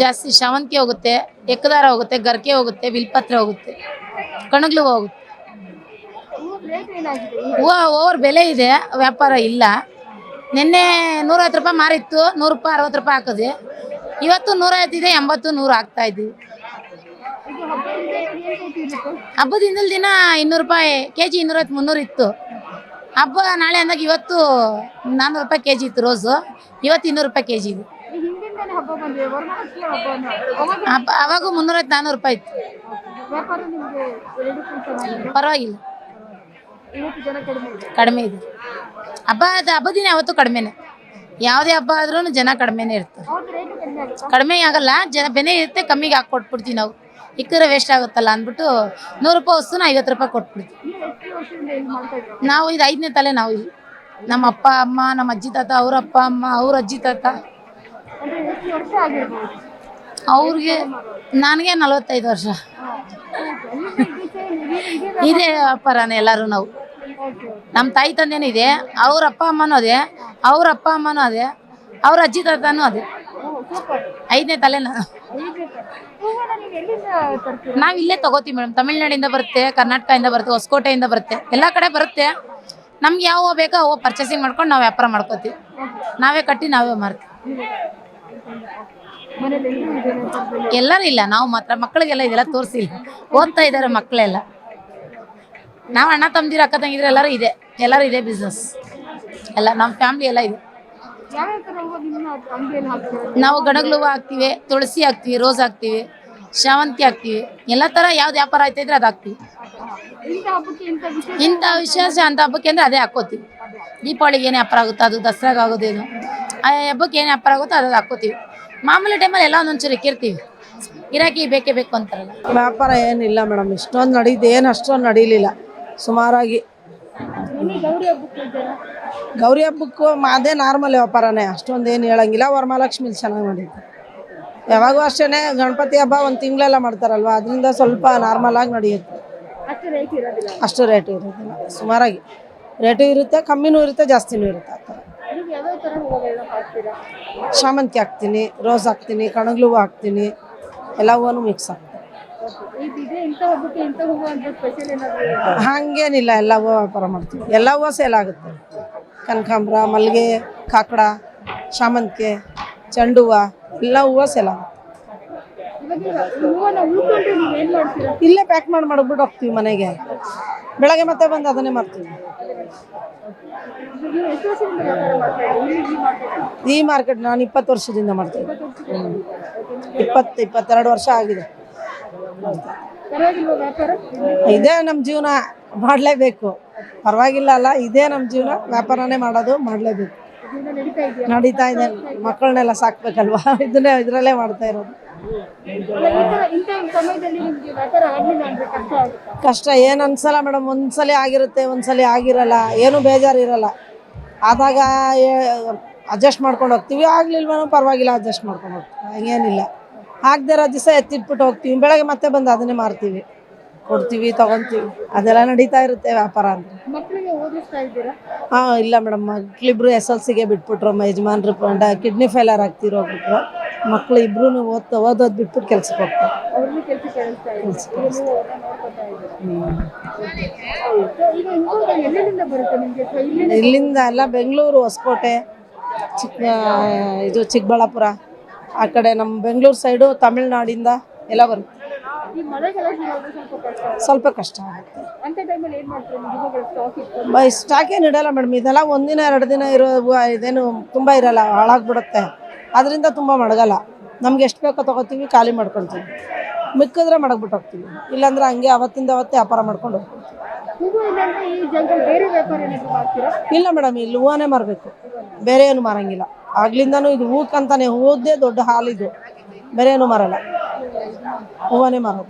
ಜಾಸ್ತಿ ಶಾವಂತಿಗೆ ಹೋಗುತ್ತೆ ಎಕ್ಕದಾರ ಹೋಗುತ್ತೆ ಗರ್ಕೆ ಹೋಗುತ್ತೆ ಬಿಲ್ಪತ್ರೆ ಹೋಗುತ್ತೆ, ಕಣಗ್ಲು ಹೋಗುತ್ತೆ. ಹೂವು ಓವರ್ ಬೆಲೆ ಇದೆ, ವ್ಯಾಪಾರ ಇಲ್ಲ. ನಿನ್ನೆ ನೂರೈವತ್ತು ರೂಪಾಯಿ ಮಾರಿತ್ತು ನೂರು ರೂಪಾಯಿ ಅರವತ್ತು ರೂಪಾಯಿ ಹಾಕಿದ್ವಿ ಇವತ್ತು ನೂರೈವತ್ತಿದೆ ಎಂಬತ್ತು, ನೂರು ಹಾಕ್ತಾ ಇದ್ದೀವಿ. ಹಬ್ಬದ ಹಿಂದಿನ ದಿನ ಇನ್ನೂರು ರೂಪಾಯಿ ಕೆ ಜಿ ಇನ್ನೂರೈವತ್ತು, ಮುನ್ನೂರು ಇತ್ತು. ಹಬ್ಬ ನಾಳೆ ಅಂದಾಗ ಇವತ್ತು ನಾನ್ನೂರು ರೂಪಾಯಿ ಕೆ ಜಿ ಇತ್ತು ರೋಸು. ಇವತ್ತು ಇನ್ನೂರು ರೂಪಾಯಿ ಕೆ ಜಿ ಇದೆ. ಹಬ್ಬ ಬಂದಿದೆ? ವರಮಹಾಲಕ್ಷ್ಮಿ ಹಬ್ಬನ ಅವಾಗ ಹಬ್ಬ ಅವಾಗೂ ಮುನ್ನೂರೈವತ್ತು ನಾನ್ನೂರು ರೂಪಾಯಿ ಇತ್ತು. ವ್ಯಾಪಾರ ನಿಮಗೆ ಎರಡಕ್ಕೂ ಚೆನ್ನಾಗಿದೆ ಪರವಾಗಿಲ್ಲ. ಇವತ್ತು ಜನ ಕಡಿಮೆ ಇದೆ. ಕಡಿಮೆ ಇದೆ. ಹಬ್ಬ ದಿನ ಯಾವತ್ತೂ ಕಡಿಮೆನೆ. ಯಾವುದೇ ಹಬ್ಬ ಆದ್ರೂ ಜನ ಕಡಿಮೆನೇ ಇರ್ತಾರೆ. ರೇಟು ಕಡಿಮೆ ಆಗುತ್ತಾ? ಕಡಿಮೆ ಆಗಲ್ಲ ಜನ ಬೆನೆ ಇರುತ್ತೆ ಕಮ್ಮಿಗೆ ಹಾಕಿ ಕೊಟ್ಬಿಡ್ತೀವಿ ನಾವು. ಇಕ್ಕರೆ ವೇಸ್ಟ್ ಆಗುತ್ತಲ್ಲ ಅಂದ್ಬಿಟ್ಟು ನೂರು ರೂಪಾಯಿ ವಸ್ತುನ ಐವತ್ತು ರೂಪಾಯಿ ಕೊಟ್ಬಿಡ್ತೀವಿ. ನೀವು ಎಷ್ಟು ವರ್ಷದಿಂದ ಇಲ್ಲಿ ಮಾಡ್ತಾ ಇದ್ದೀರಾ? ನಾವು ಇದು ಐದನೇ ತಲೆ ನಾವು ಇಲ್ಲಿ ನಮ್ಮ ಅಪ್ಪ ಅಮ್ಮ ನಮ್ಮ ಅಜ್ಜಿ ತಾತ ಅವ್ರ ಅಪ್ಪ ಅಮ್ಮ ಅವ್ರ ಅಜ್ಜಿ ತಾತ. ವರ್ಷ ಆಗಿರ್ಬೋದು. ಅವ್ರಿಗೆ ನನಗೆ ನಲವತ್ತೈದು ವರ್ಷ. ಇದೇ ವ್ಯಾಪಾರನೇ ಎಲ್ಲರೂ ನಾವು. ನಮ್ಮ ತಾಯಿ ತಂದೆನೂ ಇದೆ, ಅವ್ರ ಅಪ್ಪ ಅಮ್ಮನೂ ಅದೇ, ಅವ್ರ ಅಪ್ಪ ಅಮ್ಮನೂ ಅದೇ, ಅವ್ರ ಅಜ್ಜಿ ತಾತನೂ ಅದೇ. ಐದನೇ ತಲೆ ನೀವು ಇಲ್ಲೇ ತಗೋತೀವಿ ಮೇಡಮ್ ತಮಿಳ್ನಾಡಿಂದ ಬರುತ್ತೆ, ಕರ್ನಾಟಕದಿಂದ ಬರುತ್ತೆ, ಹೊಸಕೋಟೆಯಿಂದ ಬರುತ್ತೆ. ಎಲ್ಲ ಕಡೆ ಬರುತ್ತೆ. ನಮ್ಗೆ ಯಾವ ಬೇಕೋ ಅವು ಪರ್ಚೇಸಿಂಗ್ ಮಾಡ್ಕೊಂಡು ನಾವು ವ್ಯಾಪಾರ ಮಾಡ್ಕೋತೀವಿ. ನಾವೇ ಕಟ್ಟಿ ನಾವೇ ಮಾರ್ತೀವಿ. ಎಲ್ಲರೂ ಇಲ್ಲ. ನಾವು ಮಾತ್ರ ಮಕ್ಕಳಿಗೆಲ್ಲ ಇದೆಲ್ಲ ತೋರಿಸಿಲ್ಲ. ಓದ್ತಾ ಇದ್ದಾರೆ ಮಕ್ಕಳೆಲ್ಲ. ನಾವು ಅಣ್ಣ ತಮ್ಮದಿರ, ಅಕ್ಕ ತಂಗಿದ್ರೆ ಎಲ್ಲರೂ ಇದೆ. ಎಲ್ಲರೂ ಇದೆ ಬಿಸ್ನೆಸ್ ಎಲ್ಲ ನಮ್ಮ ಫ್ಯಾಮ್ಲಿ ಎಲ್ಲ ಇದೆ. ನಾವು ಗಣಗ್ಲು ಹೂವು ಹಾಕ್ತೀವಿ, ತುಳಸಿ ಹಾಕ್ತೀವಿ ರೋಸ್ ಹಾಕ್ತೀವಿ ಶಾವಂತಿ ಹಾಕ್ತೀವಿ. ಎಲ್ಲ ಥರ ಯಾವ್ದು ವ್ಯಾಪಾರ ಆಯ್ತಾ ಅದು ಹಾಕ್ತೀವಿ. ಇಂಥ ವಿಶೇಷ ಅಂತ ಹಬ್ಬಕ್ಕೆ ಅಂದರೆ ಅದೇ ಹಾಕ್ಕೋತೀವಿ ದೀಪಾವಳಿಗೆ ಏನು ವ್ಯಾಪಾರ ಆಗುತ್ತೋ ಅದು, ದಸರಾಗ ಆಗೋದೇನು ಹಬ್ಬಕ್ಕೆ ಏನು ವ್ಯಾಪಾರ ಆಗುತ್ತೋ ಅದು ಹಾಕ್ಕೋತೀವಿ. ಮಾಮೂಲಿ ಟೈಮಲ್ಲಿ ಎಲ್ಲ ಒಂದೊಂಚೂರು ಇಕ್ಕಿರ್ತೀವಿ ಗಿರಾಕಿ ಬೇಕೇ ಬೇಕು ಅಂತಾರಲ್ಲ. ವ್ಯಾಪಾರ ಏನಿಲ್ಲ ಮೇಡಮ್, ಇಷ್ಟೊಂದು ನಡೀತು ಏನು ಅಷ್ಟೊಂದು ನಡೀಲಿಲ್ಲ. ಸುಮಾರಾಗಿ. ಗೌರಿ ಹಬ್ಬಕ್ಕೆ ಅದೇ ನಾರ್ಮಲ್ ವ್ಯಾಪಾರನೇ, ಅಷ್ಟೊಂದು ಏನು ಹೇಳಂಗಿಲ್ಲ. ವರಮಹಾಲಕ್ಷ್ಮಿ ಚೆನ್ನಾಗಿ ಮಾಡಿದ್ದು ಯಾವಾಗೂ ಅಷ್ಟೇ ಗಣಪತಿ ಹಬ್ಬ ಒಂದು ತಿಂಗಳೆಲ್ಲ ಮಾಡ್ತಾರಲ್ವ, ಅದರಿಂದ ಸ್ವಲ್ಪ ನಾರ್ಮಲ್ ಆಗಿ ನಡೆಯುತ್ತೆ. ಅಷ್ಟು ರೇಟ್ ಇರೋದಿಲ್ಲ. ಸುಮಾರಾಗಿ. ರೇಟು ಇರುತ್ತೆ, ಕಮ್ಮಿನೂ ಇರುತ್ತೆ, ಜಾಸ್ತಿನೂ ಇರುತ್ತೆ ಆ ಥರ. ಥರ ಹೂವುಗಳನ್ನ ಹಾಕ್ತೀರಾ? ಶಾಮಂತಿ ಹಾಕ್ತೀನಿ ರೋಸ್ ಹಾಕ್ತೀನಿ ಕಣಗ್ಲು ಹೂವು ಹಾಕ್ತೀನಿ ಎಲ್ಲ ಮಿಕ್ಸ್ ಹಾಕ್ತೀನಿ ಇದು ಇದೆ ಇಂಥ ಹಬ್ಬಕ್ಕೆ ಇಂಥ ಹೂವು ಅಂತ ಸ್ಪೆಷಲ್ ಏನಾದರೂ ಹಾಗೇನಿಲ್ಲ ಎಲ್ಲ ಹೂವು ವ್ಯಾಪಾರ ಮಾಡ್ತೀವಿ. ಎಲ್ಲ ಹೂವು ಸೇಲ್ ಆಗುತ್ತೆ. ಕನಕಾಂಬ್ರ ಮಲ್ಲಿಗೆ ಕಾಕಡ ಶಾಮಂತಿಗೆ ಚೆಂಡು ಹೂವು ಎಲ್ಲ ಹೂವು ಸೇಲ್ ಆಗುತ್ತೆ. ಹೂವನ್ನ ಉಳ್ಕೊಂಡ್ರೆ ನೀವು ಏನು ಮಾಡ್ತೀರಾ? ಇಲ್ಲೇ ಪ್ಯಾಕ್ ಮಾಡಿ ಮಾಡ್ಬಿಟ್ಟು ಹೋಗ್ತೀವಿ ಮನೆಗೆ. ಬೆಳಗ್ಗೆ ಮತ್ತೆ ಬಂದು ಅದನ್ನೇ ಮಾಡ್ತೀವಿ. ಈ ಮಾರ್ಕೆಟ್ ನಾನು ಇಪ್ಪತ್ತು ವರ್ಷದಿಂದ ಮಾಡ್ತೇನೆ ಇಪ್ಪತ್ತು, ಇಪ್ಪತ್ತೆರಡು ವರ್ಷ ಆಗಿದೆ. ಇದೇ ನಮ್ಮ ಜೀವನ, ಮಾಡಲೇಬೇಕು. ಪರವಾಗಿಲ್ಲ ಅಲ್ಲ, ಇದೇ ನಮ್ಮ ಜೀವನ, ವ್ಯಾಪಾರನೇ ಮಾಡೋದು, ಮಾಡಲೇಬೇಕು. ನಡೀತಾ ಇದೆ, ಮಕ್ಕಳನ್ನೆಲ್ಲ ಸಾಕ್ಬೇಕಲ್ವಾ? ಇದನ್ನೇ, ಇದರಲ್ಲೇ ಮಾಡ್ತಾ ಇರೋದು. ಕಷ್ಟ, ಏನು ಅನ್ಸಲ್ಲ ಮೇಡಮ್, ಒಂದ್ಸಲ ಆಗಿರುತ್ತೆ, ಒಂದ್ಸಲ ಆಗಿರಲ್ಲ, ಏನು ಬೇಜಾರು ಇರಲ್ಲ ಆದಾಗ ಅಡ್ಜಸ್ಟ್ ಮಾಡ್ಕೊಂಡು ಹೋಗ್ತೀವಿ. ಆಗ್ಲಿಲ್ವನೋ ಪರವಾಗಿಲ್ಲ ಅಡ್ಜಸ್ಟ್ ಮಾಡ್ಕೊಂಡು ಹೋಗ್ತೀವಿ. ಹಂಗೇನಿಲ್ಲ. ಆಗದೆ ಇರೋ ದಿವಸ ಎತ್ತಿಟ್ಬಿಟ್ಟು ಹೋಗ್ತೀವಿ. ಬೆಳಗ್ಗೆ ಮತ್ತೆ ಬಂದು ಅದನ್ನೇ ಮಾರ್ತೀವಿ. ಕೊಡ್ತೀವಿ, ತಗೊಂತೀವಿ. ಅದೆಲ್ಲ ನಡೀತಾ ಇರುತ್ತೆ ವ್ಯಾಪಾರ ಅಂದ್ರೆ ಹಾ ಇಲ್ಲ ಮೇಡಮ್. ಮಕ್ಳಿಬ್ರು ಎಸ್ ಎಲ್ ಸಿಗೆ ಬಿಟ್ಬಿಟ್ರು. ಯಜಮಾನ್ರು ಕಿಡ್ನಿ ಫೇಲರ್ ಆಗ್ತಿರೋ ಮಕ್ಳು ಇಬ್ರು ಓದ್ತಾ ಓದೋದು ಬಿಟ್ಬಿಟ್ಟು ಕೆಲ್ಸಕ್ಕೆ ಹೋಗ್ತಾರೆ ಇಲ್ಲಿಂದ ಅಲ್ಲ ಬೆಂಗಳೂರು ಹೊಸಕೋಟೆ ಚಿಕ್ಕ ಇದು ಚಿಕ್ಕಬಳ್ಳಾಪುರ. ಆ ಕಡೆ ನಮ್ಮ ಬೆಂಗಳೂರು ಸೈಡು ತಮಿಳ್ನಾಡಿಂದ ಎಲ್ಲ ಬರುತ್ತೆ. ಸ್ವಲ್ಪ ಕಷ್ಟ ಆಗುತ್ತೆ. ಏನು ಸ್ಟಾಕ್ ಸ್ಟಾಕೇನು ಇಡಲ್ಲ ಮೇಡಮ್ ಇದೆಲ್ಲ ಒಂದಿನ ಎರಡು ದಿನ ಇರೋ ಇದೇನು ತುಂಬ ಇರಲ್ಲ ಹಾಳಾಗ್ಬಿಡುತ್ತೆ. ಅದರಿಂದ ತುಂಬ ಮಡಗಲ್ಲ. ನಮ್ಗೆ ಎಷ್ಟು ಬೇಕೋ ತೊಗೋತೀವಿ ಖಾಲಿ ಮಾಡ್ಕೊಳ್ತೀವಿ ಮಿಕ್ಕಿದ್ರೆ ಮಡಗ್ಬಿಟ್ಟು ಹೋಗ್ತೀವಿ. ಇಲ್ಲಾಂದ್ರೆ ಹಂಗೆ ಅವತ್ತಿಂದ ಅವತ್ತೇ ವ್ಯಾಪಾರ ಮಾಡ್ಕೊಂಡು ಹೋಗ್ತೀವಿ. ಇಲ್ಲ ಮೇಡಮ್ ಇಲ್ಲಿ ಹೂವನೇ ಮಾರಬೇಕು. ಬೇರೆ ಏನು ಮಾರಂಗಿಲ್ಲ. ಆಗ್ಲಿಂದನೂ ಇದು ಹೂಕಂತಾನೆ ಹೂವದ್ದೇ ದೊಡ್ಡ ಹಾಲಿದು. ಬೇರೆ ಏನು ಮಾರಲ್ಲ. ಹೂವನೇ ಮಾರೋದು.